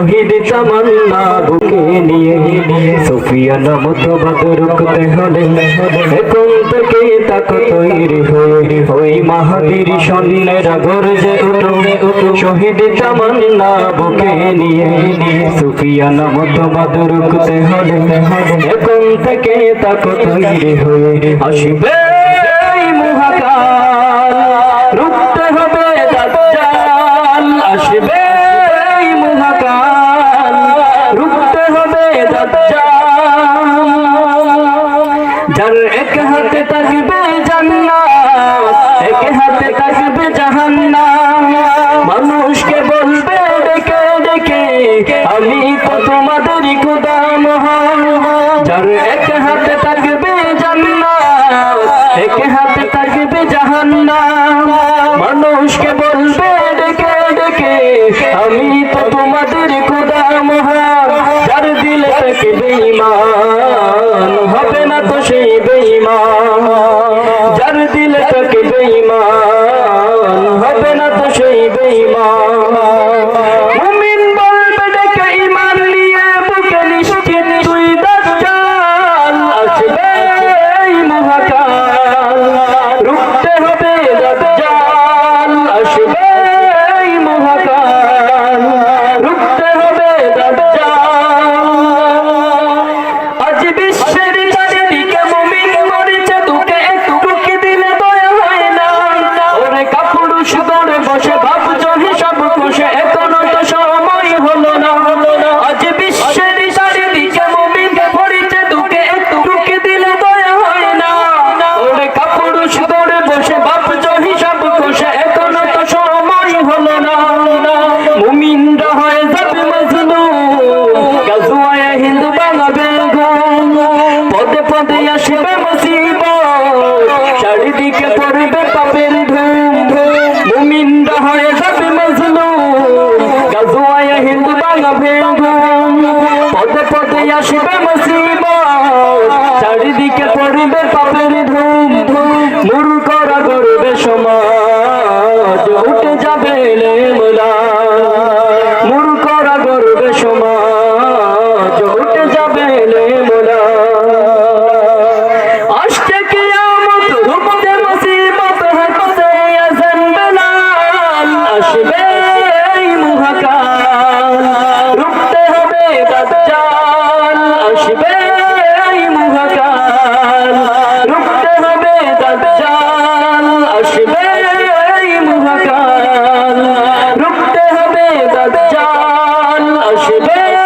শহীদ তামান্না বুকে নিয়ে। সুফিয়া নামত বদরুক তেহলে এখন থেকে তাক তৈরি হয়ে। ওই মাহাবীর সন্ন্যের গর্জে উঠো। শহীদ তামান্না বুকে নিয়ে। সুফিয়া নামত বদরুক তেহলে এখন থেকে তাক তৈরি হয়ে। আসবে যার এক হাতে তাকবে জান্নাত, এক হাতে তাকবে জাহান্নাম মানুষকে বলবে, ডেকে ডেকে, আমি তো তোমাদের খুদা। pra. বিপদে আসবে মুসিব চারিদিকে পড়বে পাপের ধুম ধুম। মুমিনরা হয়ে যাবে মজলুম। গাজুয়ায় হিন্দু বাংলা ভেঙ্গুম। পদে পদে দাজ্জাল আসবে।